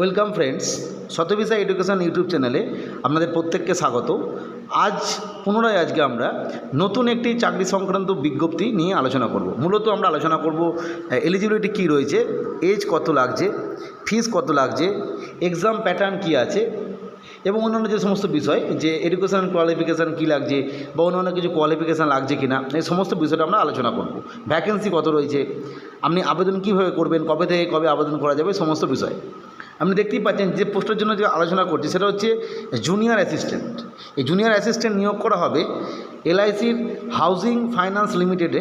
Welcome friends Shatabisha education YouTube চ্যানেলে আপনাদের প্রত্যেককে স্বাগত। আজ, পুনরায় আজকে আমরা নতুন একটি চাকরি সংক্রান্ত বিজ্ঞপ্তি নিয়ে আলোচনা করব। মূলত আমরা আলোচনা করব এলিজিবিলিটি কী রয়েছে এজ কত লাগছে ফিস কত লাগছে এক্সাম প্যাটার্ন কী আছে, এবং অন্যান্য যে সমস্ত বিষয়, যে এডুকেশন কোয়ালিফিকেশান কী লাগছে, বা অন্যান্য কিছু কোয়ালিফিকেশান লাগছে কি না এই সমস্ত বিষয়টা আমরা আলোচনা করব। ভ্যাকেন্সি কত রয়েছে, আপনি আবেদন কীভাবে করবেন, কবে থেকে কবে আবেদন করা যাবে সমস্ত বিষয়। আপনি দেখতেই পাচ্ছেন যে পোস্টের জন্য যে আলোচনা করছি সেটা হচ্ছে জুনিয়র অ্যাসিস্ট্যান্ট এই জুনিয়র অ্যাসিস্ট্যান্ট নিয়োগ করা হবে এলআইসির হাউজিং ফাইন্যান্স লিমিটেডে,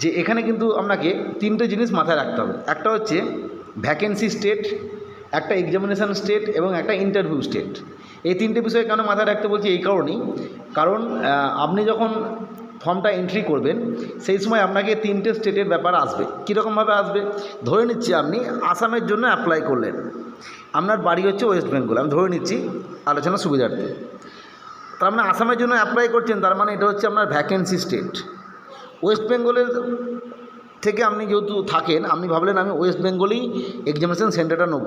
যে এখানে কিন্তু আপনাকে তিনটে জিনিস মাথায় রাখতে হবে। একটা হচ্ছে ভ্যাকেন্সি স্টেট, একটা এক্সামিনেশান স্টেট এবং একটা ইন্টারভিউ স্টেট। এই তিনটে বিষয়ে কেন মাথায় রাখতে বলছি এই কারণেই। কারণ আপনি যখন ফর্মটা এন্ট্রি করবেন, সেই সময় আপনাকে তিনটে স্টেটের ব্যাপার আসবে। কীরকমভাবে আসবে? ধরে নিচ্ছি আপনি আসামের জন্য অ্যাপ্লাই করলেন। আপনার বাড়ি হচ্ছে ওয়েস্ট বেঙ্গল আমি ধরে নিচ্ছি আলোচনা সুবিধার্থে। তার মানে আসামের জন্য অ্যাপ্লাই করছেন, তার মানে এটা হচ্ছে আপনার ভ্যাকেন্সি স্টেট ওয়েস্ট বেঙ্গলের থেকে আপনি যেহেতু থাকেন, আপনি ভাবলেন আমি ওয়েস্ট বেঙ্গলেই এক্সামিনেশন সেন্টারটা নেব।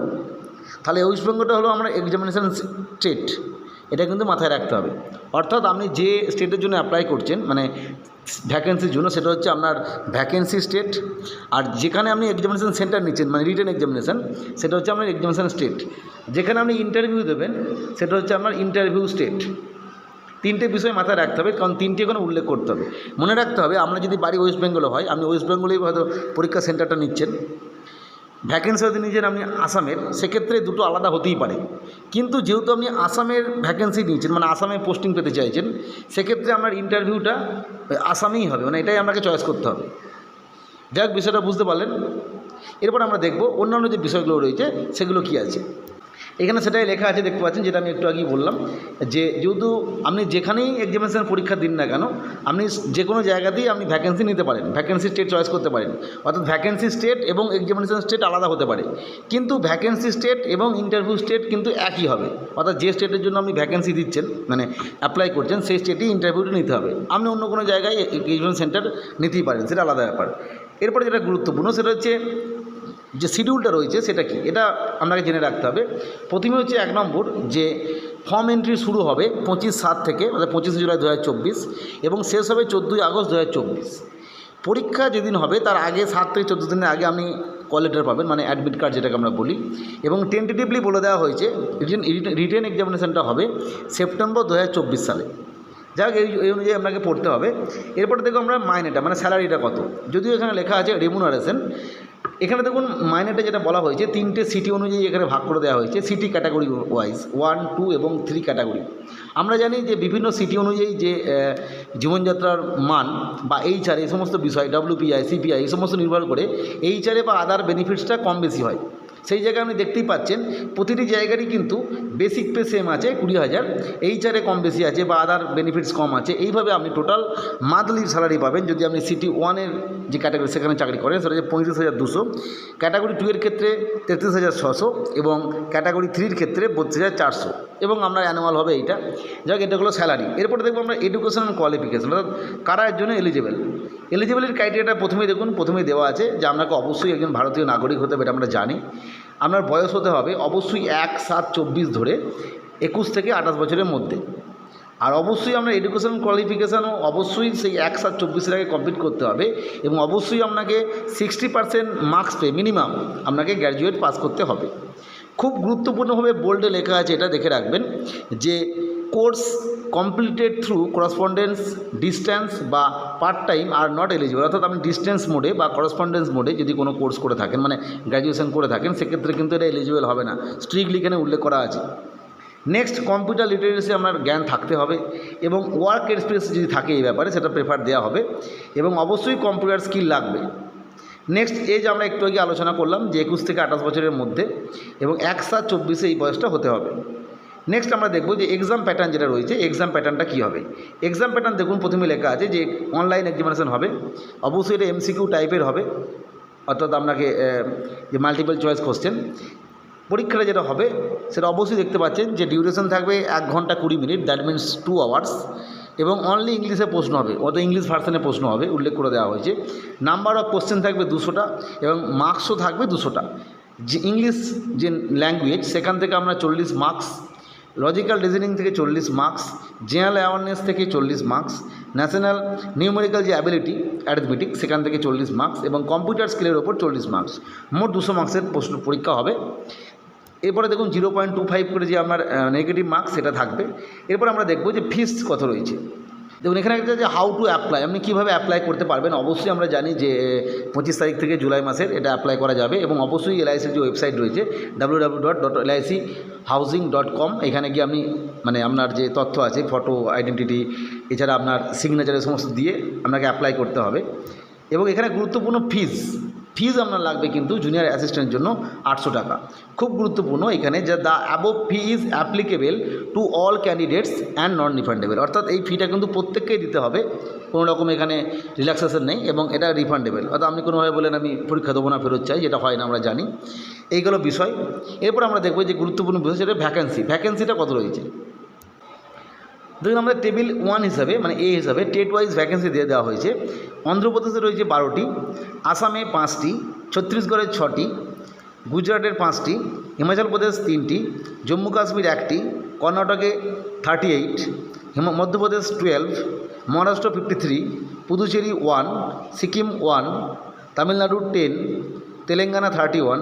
তাহলে ওয়েস্ট বেঙ্গলটা হলো আমরা এক্সামিনেশন স্টেট এটা কিন্তু মাথায় রাখতে হবে। অর্থাৎ আপনি যে স্টেটের জন্য অ্যাপ্লাই করছেন মানে ভ্যাকেন্সির জন্য, সেটা হচ্ছে আপনার ভ্যাকেন্সি স্টেট আর যেখানে আপনি এক্সামিনেশন সেন্টার নিচ্ছেন মানে রিটেন এক্সামিনেশন সেটা হচ্ছে আপনার এক্সামিনেশন স্টেট যেখানে আপনি ইন্টারভিউ দেবেন, সেটা হচ্ছে আপনার ইন্টারভিউ স্টেট তিনটে বিষয় মাথায় রাখতে হবে, কারণ তিনটে এখানে উল্লেখ করতে হবে। মনে রাখতে হবে, আমরা যদি বাড়ি ওয়েস্ট বেঙ্গলে হয়, আপনি ওয়েস্ট বেঙ্গলেই হয়তো পরীক্ষা সেন্টারটা নিচ্ছেন। ভ্যাকেন্সি হয়তো নিয়েছেন আপনি আসামের, সেক্ষেত্রে দুটো আলাদা হতেই পারে। কিন্তু যেহেতু আপনি আসামের ভ্যাকেন্সি নিয়েছেন মানে আসামে পোস্টিং পেতে চাইছেন, সেক্ষেত্রে আপনার ইন্টারভিউটা আসামেই হবে মানে এটাই আপনাকে চয়েস করতে হবে। যাক, বিষয়টা বুঝতে পারলেন। এরপর আমরা দেখব অন্যান্য যে বিষয়গুলো রয়েছে, সেগুলো কি আছে। এখানে সেটাই লেখা আছে, দেখতে পাচ্ছেন, যেটা আমি একটু আগেই বললাম, যে যেহেতু আপনি যেখানেই এক্সামিনেশন পরীক্ষা দিন না কেন, আপনি যে কোনো জায়গাতেই আপনি ভ্যাকেন্সি নিতে পারেন ভ্যাকেন্সি স্টেট চয়েস করতে পারেন। অর্থাৎ ভ্যাকেন্সি স্টেট এবং এক্সামিনেশন স্টেট আলাদা হতে পারে। কিন্তু ভ্যাকেন্সি স্টেট এবং ইন্টারভিউ স্টেট কিন্তু একই হবে। অর্থাৎ যে স্টেটের জন্য আপনি ভ্যাকেন্সি দিচ্ছেন মানে অ্যাপ্লাই করছেন, সেই স্টেটেই ইন্টারভিউটা নিতে হবে। আপনি অন্য কোনো জায়গায় এক্সামিনেশন সেন্টার নিতেই পারেন, সেটা আলাদা ব্যাপার। এরপরে যেটা গুরুত্বপূর্ণ, সেটা হচ্ছে যে শিডিউলটা রয়েছে সেটা কি? এটা আপনাকে জেনে রাখতে হবে। প্রথমে হচ্ছে এক নম্বর যে ফর্ম এন্ট্রি শুরু হবে পঁচিশ সাত থেকে মানে পঁচিশে জুলাই দু হাজার চব্বিশ এবং শেষ হবে চোদ্দোই আগস্ট দু হাজার চব্বিশ। পরীক্ষা যেদিন হবে তার আগে সাত থেকে চোদ্দ দিনের আগে আপনি কল লেটার পাবেন মানে অ্যাডমিট কার্ড যেটাকে আমরা বলি। এবং টেন্টেটিভলি বলে দেওয়া হয়েছে রিটেন এক্সামিনেশনটা হবে সেপ্টেম্বর দু হাজার চব্বিশ সালে। যাক, এই এই অনুযায়ী আপনাকে পড়তে হবে। এরপরে দেখো আমরা মাইনেটা মানে স্যালারিটা কত? যদিও এখানে লেখা আছে রেমুনারেশন এখানে দেখুন মাইনেটা যেটা বলা হয়েছে, তিনটে সিটি অনুযায়ী এখানে ভাগ করে দেওয়া হয়েছে city category wise one two এবং থ্রি ক্যাটাগরি আমরা জানি যে বিভিন্ন সিটি অনুযায়ী যে জীবনযাত্রার মান বা এইচআর এই সমস্ত বিষয় ডাব্লিউপিআই সিপিআই এই সমস্ত নির্ভর করে এইচআরে বা আদার বেনিফিটসটা কম বেশি হয়। সেই জায়গায় আপনি দেখতেই পাচ্ছেন, প্রতিটি জায়গারই কিন্তু বেসিক পে সেম আছে, কুড়ি হাজার। এইচআরে কম বেশি আছে বা আদার বেনিফিটস কম আছে। এইভাবে আপনি টোটাল মান্থলি স্যালারি পাবেন। যদি আপনি সিটি ওয়ানের যে ক্যাটাগরি সেখানে চাকরি করেন, সেটা হচ্ছে পঁয়ত্রিশ হাজার দুশো। ক্যাটাগরি টু এর ক্ষেত্রে তেত্রিশ হাজার ছশো এবং ক্যাটাগরি থ্রির ক্ষেত্রে বত্রিশ হাজার চারশো। এবং আমরা অ্যানুয়াল হবে এইটা। যাক, এটা হলো স্যালারি এরপরে দেখব আমরা এডুকেশন অ্যান্ড কোয়ালিফিকেশন অর্থাৎ কারা এর জন্য এলিজিবল এলিজিবিলিটির ক্রাইটেরিয়াটা প্রথমেই দেখুন, প্রথমেই দেওয়া আছে যে আপনাকে অবশ্যই একজন ভারতীয় নাগরিক হতে হবে এটা আমরা জানি। আপনার বয়স হতে হবে অবশ্যই এক, সাত, চব্বিশ ধরে একুশ থেকে আঠাশ বছরের মধ্যে। আর অবশ্যই আপনার এডুকেশন কোয়ালিফিকেশানও অবশ্যই সেই এক, সাত, চব্বিশের আগে কমপ্লিট করতে হবে এবং অবশ্যই আপনাকে সিক্সটি পার্সেন্ট মার্কস পেয়ে মিনিমাম আপনাকে গ্র্যাজুয়েট পাস করতে হবে। খুব গুরুত্বপূর্ণভাবে বোল্ডে লেখা আছে এটা দেখে রাখবেন যে course completed through correspondence distance বা part time are not eligible অর্থাৎ আপনি ডিস্টেন্স মোডে বা করসপন্ডেন্স মোডে যদি কোনো কোর্স করে থাকেন মানে গ্র্যাজুয়েশন করে থাকেন, সেক্ষেত্রে কিন্তু এটা এলিজিবল হবে না। স্ট্রিক্টলি এখানে উল্লেখ করা আছে। নেক্সট কম্পিউটার লিটারেসি আপনার জ্ঞান থাকতে হবে এবং ওয়ার্ক এক্সপিরিয়েন্স যদি থাকে এই ব্যাপারে, সেটা প্রেফার দেওয়া হবে এবং অবশ্যই কম্পিউটার স্কিল লাগবে। নেক্সট এজ আমরা একটু আগে আলোচনা করলাম যে একুশ থেকে আঠাশ বছরের মধ্যে এবং এক সাত চব্বিশে এই বয়সটা হতে হবে। নেক্সট আমরা দেখব যে এক্সাম প্যাটার্ন যেটা রয়েছে এক্সাম প্যাটার্নটা কী হবে? এক্সাম প্যাটার্ন দেখুন প্রথমে লেখা আছে যে অনলাইন এক্সামিনেশন হবে। অবশ্যই এটা এমসিকিউ টাইপের হবে। অর্থাৎ আপনাকে যে মাল্টিপল চয়েস কোশ্চেন পরীক্ষাটা যেটা হবে, সেটা অবশ্যই দেখতে পাচ্ছেন যে ডিউরেশন থাকবে এক ঘণ্টা কুড়ি minute that means two hours এবং অনলি ইংলিশে প্রশ্ন হবে অত ইংলিশ ভার্সনে প্রশ্ন হবে, উল্লেখ করে দেওয়া হয়েছে। নাম্বার অফ কোশ্চেন থাকবে দুশোটা, এবং মার্কসও থাকবে দুশোটা। যে ইংলিশ যে ল্যাঙ্গুয়েজ সেখান থেকে আমরা চল্লিশ মার্কস লজিক্যাল রিজনিং থেকে চল্লিশ মার্কস, জেনারেল অ্যাওয়ারনেস থেকে চল্লিশ মার্কস, ন্যাশনাল নিউমেরিক্যাল যে অ্যাবিলিটি, অ্যারিথমেটিক, সেখান থেকে চল্লিশ মার্কস এবং কম্পিউটার স্কিলের ওপর চল্লিশ মার্কস। মোট দুশো মার্কসের প্রশ্ন পরীক্ষা হবে। এরপরে দেখুন জিরো পয়েন্ট টু ফাইভ করে যে আপনার নেগেটিভ মার্কস সেটা থাকবে। এরপর আমরা দেখব যে ফিস কত রয়েছে। দেখুন, এখানে একটা যে হাউ টু অ্যাপ্লাই আপনি কীভাবে অ্যাপ্লাই করতে পারবেন, অবশ্যই আমরা জানি যে পঁচিশ তারিখ থেকে জুলাই মাসের এটা অ্যাপ্লাই করা যাবে এবং অবশ্যই এলআইসির যে ওয়েবসাইট রয়েছে W W dot dot LIC housing dot com এখানে গিয়ে আপনি মানে আপনার যে তথ্য আছে ফটো আইডেন্টিটি এছাড়া আপনার সিগনেচার সমস্ত দিয়ে আপনাকে অ্যাপ্লাই করতে হবে। এবং এখানে গুরুত্বপূর্ণ ফিজ ফিজ আপনার লাগবে কিন্তু জুনিয়র অ্যাসিস্ট্যান্টের জন্য আটশো টাকা। খুব গুরুত্বপূর্ণ, এখানে যে the above fee is applicable to all candidates and non refundable অর্থাৎ এই ফিটা কিন্তু প্রত্যেককেই দিতে হবে, কোনো রকম এখানে রিল্যাক্সেশন নেই এবং এটা রিফান্ডেবল অর্থাৎ আপনি কোনোভাবে বলেন আমি পরীক্ষা দেবো না, ফেরত চাই, যেটা হয় না আমরা জানি। এইগুলো বিষয়। এরপর আমরা দেখব যে গুরুত্বপূর্ণ বিষয় সেটা ভ্যাকেন্সি ভ্যাকেন্সিটা কত রয়েছে? দেখুন আমরা টেবিল ওয়ান হিসাবে মানে এ হিসাবে টেট ওয়াইজ ভ্যাকেন্সি দিয়ে দেওয়া হয়েছে। অন্ধ্রপ্রদেশে রয়েছে বারোটি, আসামে পাঁচটি ছত্তিশগড়ের ছটি গুজরাটের পাঁচটি, হিমাচল প্রদেশ তিনটি, জম্মু কাশ্মীর একটি, কর্ণাটকে thirty eight Madhya Pradesh twelve Maharashtra fifty three Puducherry one Sikkim one Tamil Nadu ten Telangana thirty one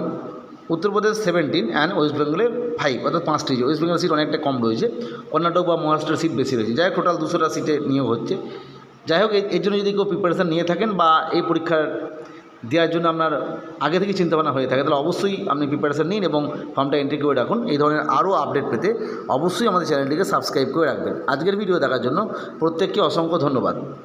Uttar Pradesh seventeen and west বেঙ্গলে ফাইভ অর্থাৎ পাঁচটি ওয়েস্ট বেঙ্গল সিট অনেকটা কম রয়েছে। কর্ণাটক বা মহারাষ্ট্রের সিট বেশি রয়েছে। যাই হোক টোটাল দুশোটা সিটে নিয়োগ হচ্ছে। যাই হোক এর- জন্য যদি কেউ প্রিপারেশান নিয়ে থাকেন বা এই পরীক্ষার দেওয়ার জন্য আপনার আগে থেকে চিন্তাভাবনা হয়ে থাকে, তাহলে অবশ্যই আপনি প্রিপারেশান নিন এবং ফর্মটা এন্ট্রি করে রাখুন। এই ধরনের আরও আপডেট পেতে অবশ্যই আমাদের চ্যানেলটিকে সাবস্ক্রাইব করে রাখবেন। আজকের ভিডিও দেখার জন্য প্রত্যেককে অসংখ্য ধন্যবাদ।